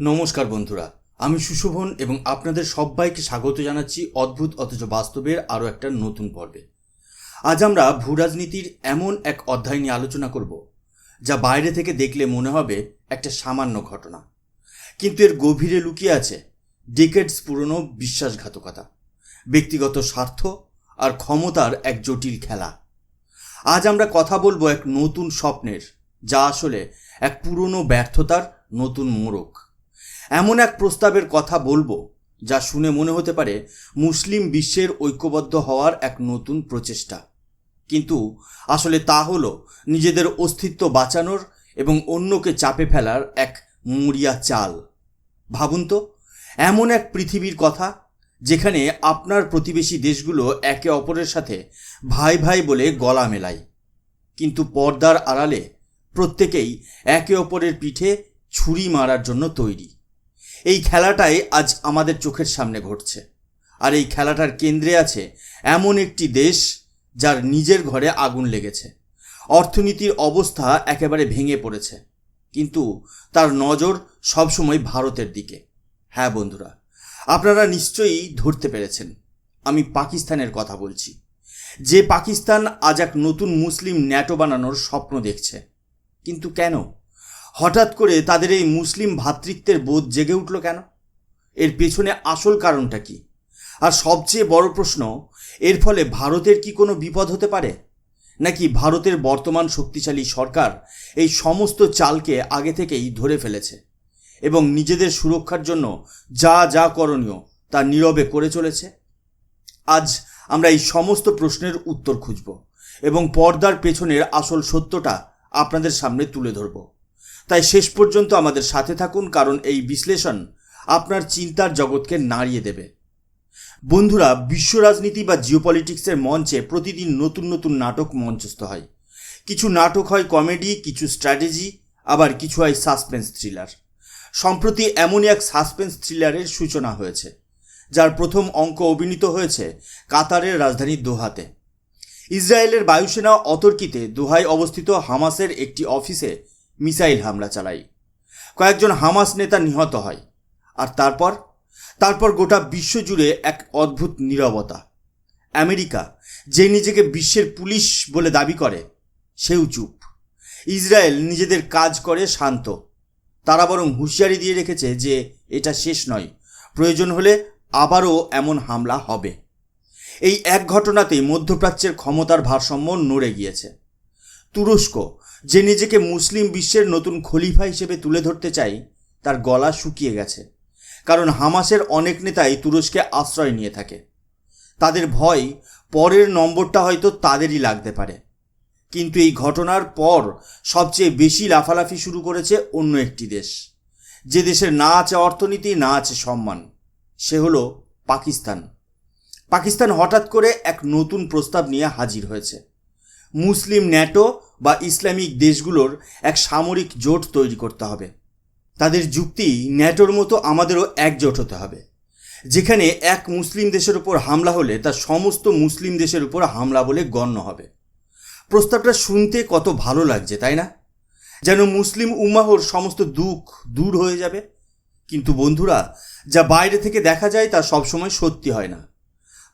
নমস্কার বন্ধুরা, আমি সুশোভন এবং আপনাদের সবাইকে স্বাগত জানাচ্ছি অদ্ভুত অথচ বাস্তবের আরও একটা নতুন পর্বে। আজ আমরা ভূরাজনীতির এমন এক অধ্যায় নিয়ে আলোচনা করব, যা বাইরে থেকে দেখলে মনে হবে একটা সামান্য ঘটনা। কিন্তু এর গভীরে লুকিয়ে আছে ডিকেডস পুরনো বিশ্বাসঘাতকতা, ব্যক্তিগত স্বার্থ আর ক্ষমতার এক জটিল খেলা। আজ আমরা কথা বলব এক নতুন স্বপ্নের, যা আসলে এক পুরনো ব্যর্থতার নতুন মোড়ক। এমন এক প্রস্তাবের কথা বলব যা শুনে মনে হতে পারে মুসলিম বিশ্বের ঐক্যবদ্ধ হওয়ার এক নতুন প্রচেষ্টা। কিন্তু আসলে তা হল নিজেদের অস্তিত্ব বাঁচানোর এবং অন্যকে চাপে ফেলার এক মরিয়া চাল। ভাবুন তো, এমন এক পৃথিবীর কথা যেখানে আপনার প্রতিবেশী দেশগুলো একে অপরের সাথে ভাই ভাই বলে গলা মেলায়। কিন্তু পর্দার আড়ালে প্রত্যেকেই একে অপরের পিঠে ছুরি মারার জন্য তৈরি। এই খেলাটাই আজ আমাদের চোখের সামনে ঘটছে। আর এই খেলাটার কেন্দ্রে আছে এমন একটি দেশ যার নিজের ঘরে আগুন লেগেছে। অর্থনীতির অবস্থা একেবারে ভেঙে পড়েছে। কিন্তু তার নজর সবসময় ভারতের দিকে। হ্যাঁ বন্ধুরা, আপনারা নিশ্চয়ই ধরতে পেরেছেন। আমি পাকিস্তানের কথা বলছি। যে পাকিস্তান আজ এক নতুন মুসলিম ন্যাটো বানানোর স্বপ্ন দেখছে। কিন্তু কেন? হঠাৎ করে তাদের এই মুসলিম ভ্রাতৃত্বের বোধ জেগে উঠল কেন? এর পেছনে আসল কারণটা কি? আর সবচেয়ে বড় প্রশ্ন, এর ফলে ভারতের কি কোনো বিপদ হতে পারে? নাকি ভারতের বর্তমান শক্তিশালী সরকার এই সমস্ত চালকে আগে থেকেই ধরে ফেলেছে এবং নিজেদের সুরক্ষার জন্য যা যা করণীয় তা নীরবে করে চলেছে? আজ আমরা এই সমস্ত প্রশ্নের উত্তর খুঁজব এবং পর্দার পেছনের আসল সত্যটা আপনাদের সামনে তুলে ধরব। তাই শেষ পর্যন্ত আমাদের সাথে থাকুন, কারণ এই বিশ্লেষণ আপনার চিন্তার জগৎকে নাড়িয়ে দেবে। বন্ধুরা, বিশ্ব রাজনীতি বা জিওপলিটিক্সের মঞ্চে প্রতিদিন নতুন নতুন নাটক মঞ্চস্থ হয়। কিছু নাটক হয় কমেডি, কিছু স্ট্র্যাটেজি, আবার কিছু হয় সাসপেন্স থ্রিলার। সম্প্রতি এমনই এক সাসপেন্স থ্রিলারের সূচনা হয়েছে, যার প্রথম অঙ্ক অভিনীত হয়েছে কাতারের রাজধানী দোহাতে। ইসরায়েলের বায়ুসেনা অতর্কিতে দোহায় অবস্থিত হামাসের একটি অফিসে মিসাইল হামলা চালায় কয়েকজন হামাস নেতা নিহত হয়। আর তারপর? তারপর গোটা বিশ্ব জুড়ে এক অদ্ভুত নীরবতা। আমেরিকা, যে নিজেকে বিশ্বের পুলিশ বলে দাবি করে, সেও চুপ। ইসরায়েল নিজেদের কাজ করে শান্ত। তারা বরং হুঁশিয়ারি দিয়ে রেখেছে যে এটা শেষ নয়, প্রয়োজন হলে আবারও এমন হামলা হবে। এই এক ঘটনাতেই মধ্যপ্রাচ্যের ক্ষমতার ভারসাম্য নড়ে গিয়েছে। তুরস্ক যে নিজেকে মুসলিম বিশ্বের নতুন খলিফা হিসেবে তুলে ধরতে চাই, তার গলা শুকিয়ে গেছে। কারণ হামাসের অনেক নেতাই তুরস্কে আশ্রয় নিয়ে থাকে। তাদের ভয় পরের নম্বরটা হয়তো তাদেরই লাগতে পারে। কিন্তু এই ঘটনার পর সবচেয়ে বেশি লাফালাফি শুরু করেছে অন্য একটি দেশ। যে দেশের না আছে অর্থনীতি, না আছে সম্মান, সে হলো পাকিস্তান। পাকিস্তান হঠাৎ করে এক নতুন প্রস্তাব নিয়ে হাজির হয়েছে। মুসলিম ন্যাটো বা ইসলামিক দেশগুলোর এক সামরিক জোট তৈরি করতে হবে। তাদের যুক্তি ন্যাটোর মতো আমাদেরও একজোট হতে হবে। যেখানে এক মুসলিম দেশের উপর হামলা হলে তা সমস্ত মুসলিম দেশের উপর হামলা বলে গণ্য হবে। প্রস্তাবটা শুনতে কত ভালো লাগছে, তাই না? যেন মুসলিম উম্মাহর সমস্ত দুঃখ দূর হয়ে যাবে। কিন্তু বন্ধুরা, যা বাইরে থেকে দেখা যায় তা সবসময় সত্যি হয় না।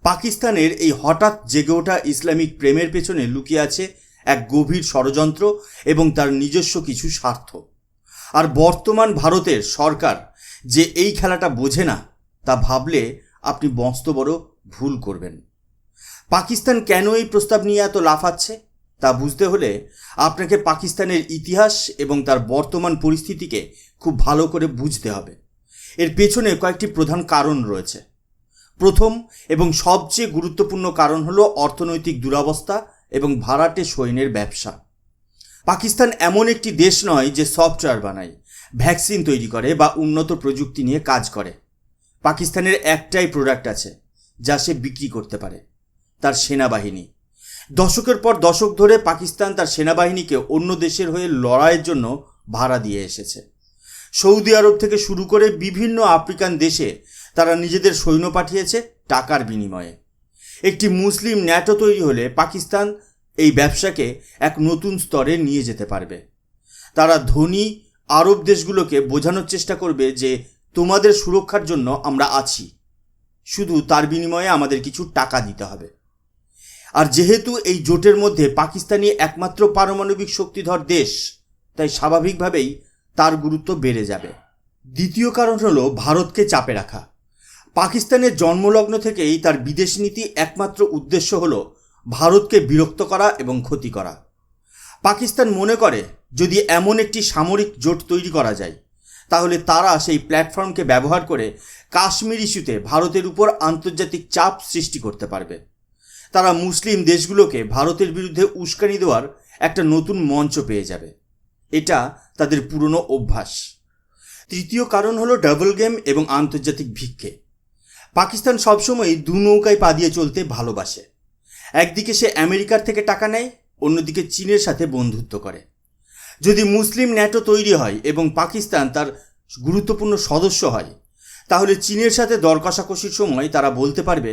পাকিস্তানের এই হঠাৎ জেগে ওঠা ইসলামিক প্রেমের পেছনে লুকিয়ে আছে এক গভীর ষড়যন্ত্র এবং তার নিজস্ব কিছু স্বার্থ। আর বর্তমান ভারতের সরকার যে এই খেলাটা বোঝে না, তা ভাবলে আপনি মস্ত বড় ভুল করবেন। পাকিস্তান কেন এই প্রস্তাব নিয়ে এত লাফাচ্ছে, তা বুঝতে হলে আপনাকে পাকিস্তানের ইতিহাস এবং তার বর্তমান পরিস্থিতিকে খুব ভালো করে বুঝতে হবে। এর পেছনে কয়েকটি প্রধান কারণ রয়েছে। প্রথম এবং সবচেয়ে গুরুত্বপূর্ণ কারণ হলো অর্থনৈতিক দুরবস্থা এবং ভাড়াটে সৈন্যের ব্যবসা। পাকিস্তান এমন একটি দেশ নয় যে সফটওয়্যার বানায়, ভ্যাকসিন তৈরি করে বা উন্নত প্রযুক্তি নিয়ে কাজ করে। পাকিস্তানের একটাই প্রোডাক্ট আছে, যা সে বিক্রি করতে পারে, তার সেনাবাহিনী। দশকের পর দশক ধরে পাকিস্তান তার সেনাবাহিনীকে অন্য দেশের হয়ে লড়াইয়ের জন্য ভাড়া দিয়ে এসেছে। সৌদি আরব থেকে শুরু করে বিভিন্ন আফ্রিকান দেশে তারা নিজেদের সৈন্য পাঠিয়েছে টাকার বিনিময়ে। একটি মুসলিম ন্যাটো তৈরি হলে পাকিস্তান এই ব্যবসাকে এক নতুন স্তরে নিয়ে যেতে পারবে। তারা ধনী আরব দেশগুলোকে বোঝানোর চেষ্টা করবে যে তোমাদের সুরক্ষার জন্য আমরা আছি। শুধু তার বিনিময়ে আমাদের কিছু টাকা দিতে হবে। আর যেহেতু এই জোটের মধ্যে পাকিস্তানি একমাত্র পারমাণবিক শক্তিধর দেশ, তাই স্বাভাবিকভাবেই তার গুরুত্ব বেড়ে যাবে। দ্বিতীয় কারণ হলো ভারতকে চাপে রাখা। পাকিস্তানের জন্মলগ্ন থেকেই তার বিদেশ নীতি একমাত্র উদ্দেশ্য হল ভারতকে বিরক্ত করা এবং ক্ষতি করা। পাকিস্তান মনে করে, যদি এমন একটি সামরিক জোট তৈরি করা যায়, তাহলে তারা সেই প্ল্যাটফর্মকে ব্যবহার করে কাশ্মীর ইস্যুতে ভারতের উপর আন্তর্জাতিক চাপ সৃষ্টি করতে পারবে। তারা মুসলিম দেশগুলোকে ভারতের বিরুদ্ধে উস্কানি দেওয়ার একটা নতুন মঞ্চ পেয়ে যাবে। এটা তাদের পুরনো অভ্যাস। তৃতীয় কারণ হলো ডাবল গেম এবং আন্তর্জাতিক ভিক্ষে। পাকিস্তান সবসময়ই দু নৌকায় পা দিয়ে চলতে ভালোবাসে। একদিকে সে আমেরিকার থেকে টাকা নেয়, অন্যদিকে চীনের সাথে বন্ধুত্ব করে। যদি মুসলিম ন্যাটো তৈরি হয় এবং পাকিস্তান তার গুরুত্বপূর্ণ সদস্য হয়, তাহলে চীনের সাথে দর কষাকষির সময় তারা বলতে পারবে,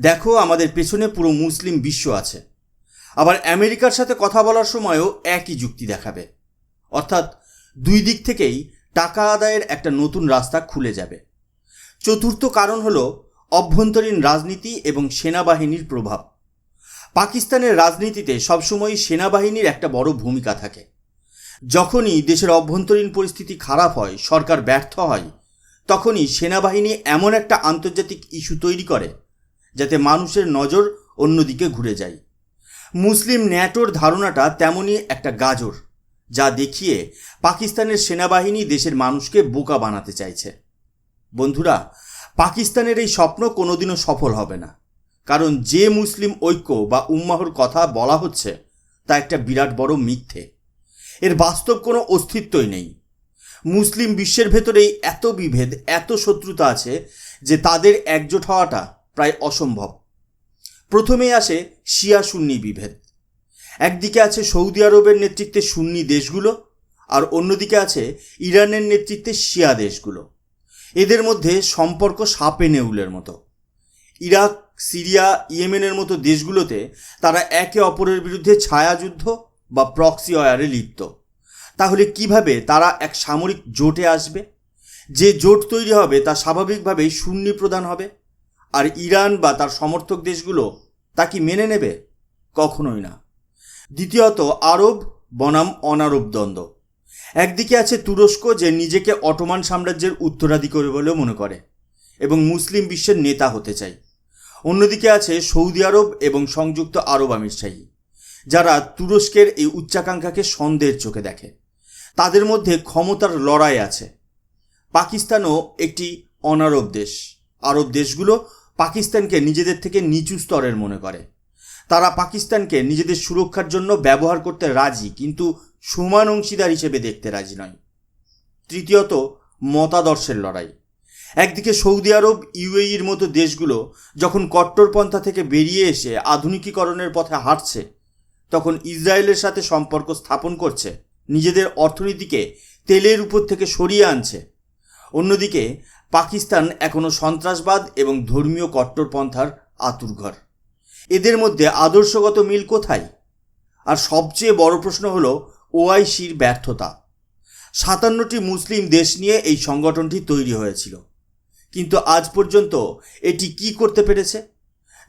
দেখো, আমাদের পেছনে পুরো মুসলিম বিশ্ব আছে। আবার আমেরিকার সাথে কথা বলার সময়ও একই যুক্তি দেখাবে। অর্থাৎ দুই দিক থেকেই টাকা আদায়ের একটা নতুন রাস্তা খুলে যাবে। চতুর্থ কারণ হল অভ্যন্তরীণ রাজনীতি এবং সেনাবাহিনীর প্রভাব। পাকিস্তানের রাজনীতিতে সবসময় সেনাবাহিনীর একটা বড় ভূমিকা থাকে। যখনই দেশের অভ্যন্তরীণ পরিস্থিতি খারাপ হয়, সরকার ব্যর্থ হয়, তখনই সেনাবাহিনী এমন একটা আন্তর্জাতিক ইস্যু তৈরি করে যাতে মানুষের নজর অন্যদিকে ঘুরে যায়। মুসলিম ন্যাটোর ধারণাটা তেমনই একটা গাজর, যা দেখিয়ে পাকিস্তানের সেনাবাহিনী দেশের মানুষকে বোকা বানাতে চাইছে। বন্ধুরা, পাকিস্তানের এই স্বপ্ন কোনোদিনও সফল হবে না। কারণ যে মুসলিম ঐক্য বা উম্মাহর কথা বলা হচ্ছে, তা একটা বিরাট বড় মিথ্যে। এর বাস্তব কোনো অস্তিত্বই নেই। মুসলিম বিশ্বের ভেতরেই এত বিভেদ, এত শত্রুতা আছে যে তাদের একজোট হওয়াটা প্রায় অসম্ভব। প্রথমেই আসে শিয়া সুন্নি বিভেদ। একদিকে আছে সৌদি আরবের নেতৃত্বে সুন্নি দেশগুলো, আর অন্যদিকে আছে ইরানের নেতৃত্বে শিয়া দেশগুলো। এদের মধ্যে সম্পর্ক সাপে নেউলের মতো। ইরাক, সিরিয়া, ইয়েমেনের মতো দেশগুলোতে তারা একে অপরের বিরুদ্ধে ছায়াযুদ্ধ বা প্রক্সি অয়ারে লিপ্ত। তাহলে কীভাবে তারা এক সামরিক জোটে আসবে? যে জোট তৈরি হবে তা স্বাভাবিকভাবেই শূন্য প্রদান হবে। আর ইরান বা তার সমর্থক দেশগুলো তা কি মেনে নেবে? কখনোই না। দ্বিতীয়ত, আরব বনাম অনারব দ্বন্দ্ব। একদিকে আছে তুরস্ক, যে নিজেকে অটোমান সাম্রাজ্যের উত্তরাধিকারী বলে মনে করে এবং মুসলিম বিশ্বের নেতা হতে চায়। অন্যদিকে আছে সৌদি আরব এবং সংযুক্ত আরব আমিরশাহী, যারা তুরস্কের এই উচ্চাকাঙ্ক্ষাকে সন্দেহের চোখে দেখে। তাদের মধ্যে ক্ষমতার লড়াই আছে। পাকিস্তানও একটি অনারব দেশ। আরব দেশগুলো পাকিস্তানকে নিজেদের থেকে নিচু স্তরের মনে করে। তারা পাকিস্তানকে নিজেদের সুরক্ষার জন্য ব্যবহার করতে রাজি, কিন্তু সমান অংশীদার হিসেবে দেখতে রাজি নয়। তৃতীয়ত, মতাদর্শের লড়াই। একদিকে সৌদি আরব ইউএইর মতো দেশগুলো যখন কট্টরপন্থা থেকে বেরিয়ে এসে আধুনিকীকরণের পথে হাঁটছে, তখন ইসরায়েলের সাথে সম্পর্ক স্থাপন করছে, নিজেদের অর্থনীতিকে তেলের উপর থেকে সরিয়ে আনছে। অন্যদিকে, পাকিস্তান এখনও সন্ত্রাসবাদ এবং ধর্মীয় কট্টরপন্থার আতুরঘর এদের মধ্যে আদর্শগত মিল কোথায়? আর সবচেয়ে বড় প্রশ্ন হলো ওআইসির ব্যর্থতা। সাতান্নটি মুসলিম দেশ নিয়ে এই সংগঠনটি তৈরি হয়েছিল। কিন্তু আজ পর্যন্ত এটি কি করতে পেরেছে?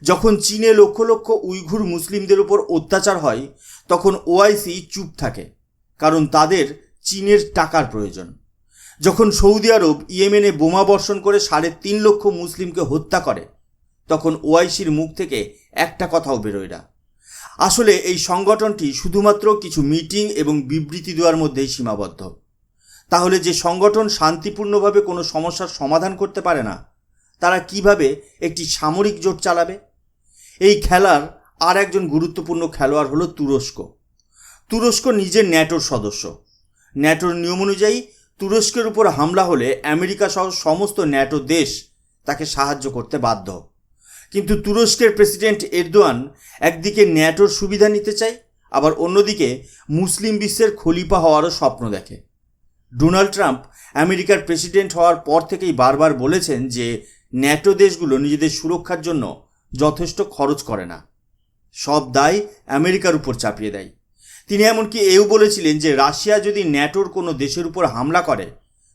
যখন চীনে লক্ষ লক্ষ উইঘুর মুসলিমদের উপর অত্যাচার হয়, তখন ওআইসি চুপ থাকে, কারণ তাদের চীনের টাকার প্রয়োজন। যখন সৌদি আরব ইয়েমেনে বোমা বর্ষণ করে সাড়ে তিন লক্ষ মুসলিমকে হত্যা করে, তখন ওআইসির মুখ থেকে একটা কথাও বেরোয় না। আসলে এই সংগঠনটি শুধুমাত্র কিছু মিটিং এবং বিবৃতি দেওয়ার মধ্যেই সীমাবদ্ধ। তাহলে যে সংগঠন শান্তিপূর্ণভাবে কোনো সমস্যার সমাধান করতে পারে না, তারা কীভাবে একটি সামরিক জোট চালাবে? এই খেলার আর একজন গুরুত্বপূর্ণ খেলোয়াড় হলো তুরস্ক। তুরস্ক নিজের ন্যাটোর সদস্য। ন্যাটোর নিয়ম অনুযায়ী তুরস্কের উপর হামলা হলে আমেরিকা সহ সমস্ত ন্যাটো দেশ তাকে সাহায্য করতে বাধ্য। কিন্তু তুরস্কের প্রেসিডেন্ট এরদোয়ান একদিকে ন্যাটোর সুবিধা নিতে চায়, আবার অন্যদিকে মুসলিম বিশ্বের খলিফা হওয়ারও স্বপ্ন দেখে। ডোনাল্ড ট্রাম্প আমেরিকার প্রেসিডেন্ট হওয়ার পর থেকেই বারবার বলেছেন যে ন্যাটো দেশগুলো নিজেদের সুরক্ষার জন্য যথেষ্ট খরচ করে না। সব দায় আমেরিকার উপর চাপিয়ে দেয়। তিনি এমনকি এও বলেছিলেন যে রাশিয়া যদি ন্যাটোর কোনো দেশের উপর হামলা করে,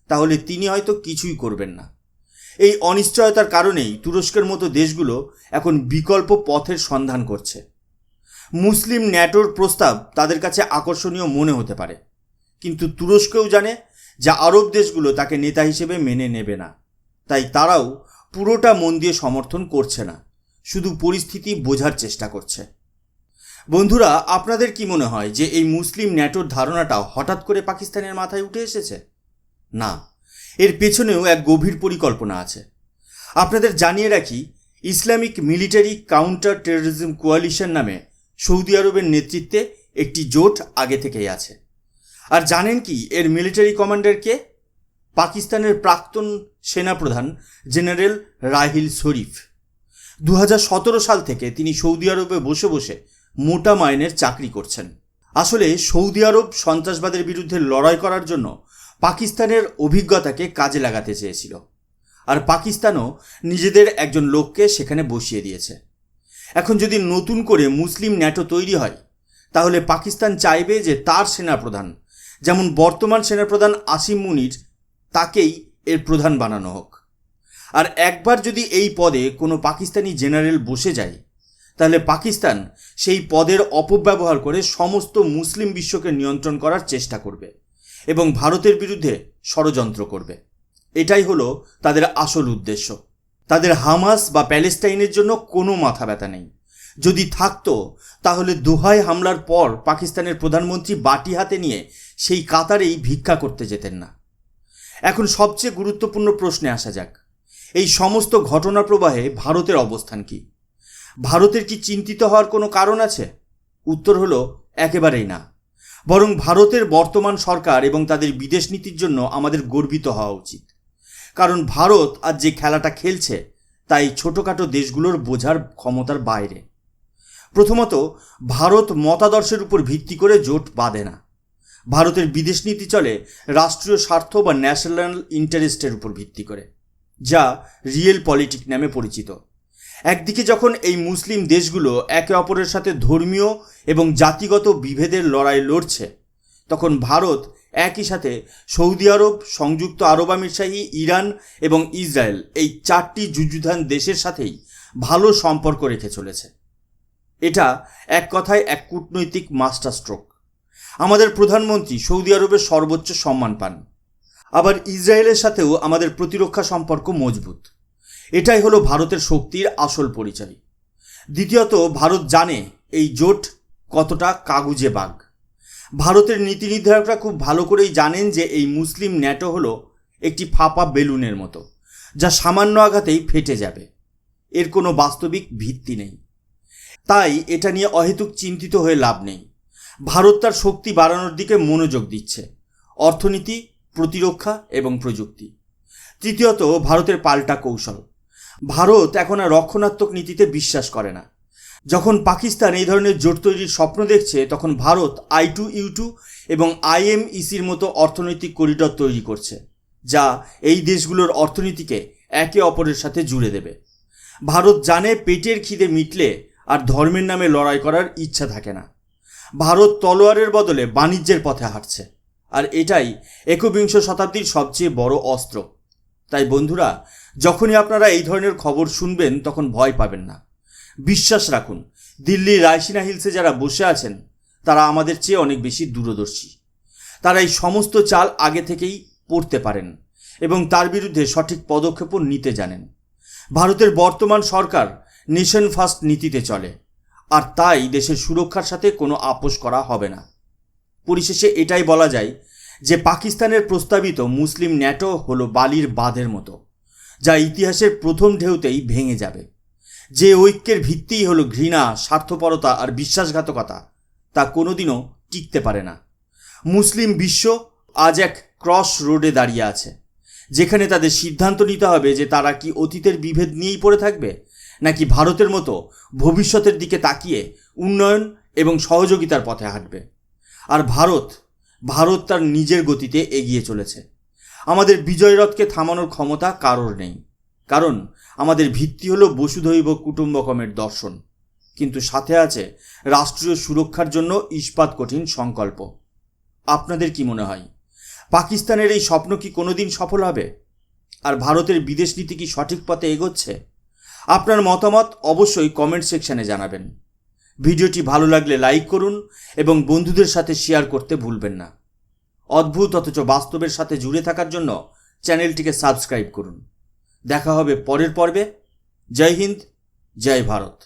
তাহলে তিনি হয়তো কিছুই করবেন না। এই অনিশ্চয়তার কারণেই তুরস্কের মতো দেশগুলো এখন বিকল্প পথের সন্ধান করছে। মুসলিম ন্যাটোর প্রস্তাব তাদের কাছে আকর্ষণীয় মনে হতে পারে। কিন্তু তুরস্কও জানে যে আরব দেশগুলো তাকে নেতা হিসেবে মেনে নেবে না। তাই তারাও পুরোটা মন দিয়ে সমর্থন করছে না। শুধু পরিস্থিতি বোঝার চেষ্টা করছে। বন্ধুরা, আপনাদের কি মনে হয় যে এই মুসলিম ন্যাটোর ধারণাটা হঠাৎ করে পাকিস্তানের মাথায় উঠে এসেছে? না। এর পেছনেও এক গভীর পরিকল্পনা আছে। আপনাদের জানিয়ে রাখি, Islamic military counter terrorism coalition নামে সৌদি আরবের নেতৃত্বে একটি জোট আগে থেকেই আছে। আর জানেন কি, এর মিলিটারি কমান্ডার কে? পাকিস্তানের প্রাক্তন সেনাপ্রধান জেনারেল রাহিল শরীফ। দু হাজার সতেরো সাল থেকে তিনি সৌদি আরবে বসে বসে মোটা মাইনের চাকরি করছেন। আসলে সৌদি আরব সন্ত্রাসবাদের বিরুদ্ধে লড়াই করার জন্য পাকিস্তানের অভিজ্ঞতাকে কাজে লাগাতে চেয়েছিল। আর পাকিস্তানও নিজেদের একজন লোককে সেখানে বসিয়ে দিয়েছে। এখন যদি নতুন করে মুসলিম ন্যাটো তৈরি হয়, তাহলে পাকিস্তান চাইবে যে তার সেনাপ্রধান, যেমন বর্তমান সেনাপ্রধান আসিম মুনির, তাকেই এর প্রধান বানানো হোক। আর একবার যদি এই পদে কোনো পাকিস্তানি জেনারেল বসে যায়, তাহলে পাকিস্তান সেই পদের অপব্যবহার করে সমস্ত মুসলিম বিশ্বকে নিয়ন্ত্রণ করার চেষ্টা করবে। এবং ভারতের বিরুদ্ধে ষড়যন্ত্র করবে। এটাই হলো তাদের আসল উদ্দেশ্য। তাদের হামাস বা প্যালেস্টাইনের জন্য কোনো মাথা ব্যথা নেই। যদি থাকতো, তাহলে দোহায় হামলার পর পাকিস্তানের প্রধানমন্ত্রী বাটি হাতে নিয়ে সেই কাতারেই ভিক্ষা করতে যেতেন না। এখন সবচেয়ে গুরুত্বপূর্ণ প্রশ্নে আসা যাক। এই সমস্ত ঘটনা প্রবাহে ভারতের অবস্থান কি? ভারতের কি চিন্তিত হওয়ার কোনো কারণ আছে? উত্তর হলো, একেবারেই না। বরং ভারতের বর্তমান সরকার এবং তাদের বিদেশ নীতির জন্য আমাদের গর্বিত হওয়া উচিত। কারণ ভারত আজ যে খেলাটা খেলছে, তাই ছোটোখাটো দেশগুলোর বোঝার ক্ষমতার বাইরে। প্রথমত, ভারত মতাদর্শের উপর ভিত্তি করে জোট বাঁধে না। ভারতের বিদেশ নীতি চলে রাষ্ট্রীয় স্বার্থ বা ন্যাশনাল ইন্টারেস্টের উপর ভিত্তি করে, যা রিয়েল পলিটিক নামে পরিচিত। একদিকে যখন এই মুসলিম দেশগুলো একে অপরের সাথে ধর্মীয় এবং জাতিগত বিভেদের লড়াই লড়ছে, তখন ভারত একই সাথে সৌদি আরব, সংযুক্ত আরব আমিরশাহী ইরান এবং ইসরায়েল এই চারটি যুযুধান দেশের সাথেই ভালো সম্পর্ক রেখে চলেছে। এটা এক কথায় এক কূটনৈতিক মাস্টার স্ট্রোক আমাদের প্রধানমন্ত্রী সৌদি আরবের সর্বোচ্চ সম্মান পান। আবার ইসরায়েলের সাথেও আমাদের প্রতিরক্ষা সম্পর্ক মজবুত। এটাই হলো ভারতের শক্তির আসল পরিচয়। দ্বিতীয়ত, ভারত জানে এই জোট কতটা কাগুজে বাঘ। ভারতের নীতি নির্ধারকরা খুব ভালো করেই জানেন যে এই মুসলিম ন্যাটো হলো একটি ফাঁপা বেলুনের মতো, যা সামান্য আঘাতেই ফেটে যাবে। এর কোনো বাস্তবিক ভিত্তি নেই। তাই এটা নিয়ে অহেতুক চিন্তিত হয়ে লাভ নেই। ভারত তার শক্তি বাড়ানোর দিকে মনোযোগ দিচ্ছে, অর্থনীতি, প্রতিরক্ষা এবং প্রযুক্তি। তৃতীয়ত, ভারতের পাল্টা কৌশল। ভারত এখন আর রক্ষণাত্মক নীতিতে বিশ্বাস করে না। যখন পাকিস্তান এই ধরনের জোট তৈরির স্বপ্ন দেখছে, তখন Bharat I two, U two এবং আইএমইসির মতো অর্থনৈতিক করিডর তৈরি করছে, যা এই দেশগুলোর অর্থনীতিকে একে অপরের সাথে জুড়ে দেবে। ভারত জানে পেটের খিদে মিটলে আর ধর্মের নামে লড়াই করার ইচ্ছা থাকে না। ভারত তলোয়ারের বদলে বাণিজ্যের পথে হাঁটছে, আর এটাই একবিংশ শতাব্দীর সবচেয়ে বড় অস্ত্র। তাই বন্ধুরা যখনই আপনারা এই ধরনের খবর শুনবেন, তখন ভয় পাবেন না। বিশ্বাস রাখুন, দিল্লির রায়সিনা হিলসে যারা বসে আছেন, তারা আমাদের চেয়ে অনেক বেশি দূরদর্শী। তারা এই সমস্ত চাল আগে থেকেই পড়তে পারেন এবং তার বিরুদ্ধে সঠিক পদক্ষেপও নিতে জানেন। ভারতের বর্তমান সরকার নেশন ফার্স্ট নীতিতে চলে, আর তাই দেশের সুরক্ষার সাথে কোনো আপোষ করা হবে না। পরিশেষে এটাই বলা যায় যে, পাকিস্তানের প্রস্তাবিত মুসলিম ন্যাটো হলো বালির বাঁধের মতো। যা ইতিহাসের প্রথম ঢেউতেই ভেঙে যাবে। যে ঐক্যের ভিত্তিই হলো ঘৃণা, স্বার্থপরতা আর বিশ্বাসঘাতকতা, তা কোনোদিনও টিকতে পারে না। মুসলিম বিশ্ব আজ এক ক্রস রোডে দাঁড়িয়ে আছে, যেখানে তাদের সিদ্ধান্ত নিতে হবে যে তারা কি অতীতের বিভেদ নিয়েই পড়ে থাকবে, নাকি ভারতের মতো ভবিষ্যতের দিকে তাকিয়ে উন্নয়ন এবং সহযোগিতার পথে হাঁটবে। আর ভারত ভারত তার নিজের গতিতে এগিয়ে চলেছে। আমাদের বিজয়রথকে থামানোর ক্ষমতা কারোর নেই। কারণ আমাদের ভিত্তি হলো বসুধৈব কুটুম্বকমের দর্শন। কিন্তু সাথে আছে রাষ্ট্রীয় সুরক্ষার জন্য ইস্পাত কঠিন সংকল্প। আপনাদের কি মনে হয়? পাকিস্তানের এই স্বপ্ন কি কোনোদিন সফল হবে? আর ভারতের বিদেশ নীতি কি সঠিক পথে এগোচ্ছে? আপনার মতামত অবশ্যই কমেন্ট সেকশানে জানাবেন। ভিডিওটি ভালো লাগলে লাইক করুন এবং বন্ধুদের সাথে শেয়ার করতে ভুলবেন না। অদ্ভুত অথচ বাস্তবের সাথে জুড়ে থাকার জন্য চ্যানেলটিকে সাবস্ক্রাইব করুন। দেখা হবে পরের পর্বে। জয় হিন্দ, জয় ভারত।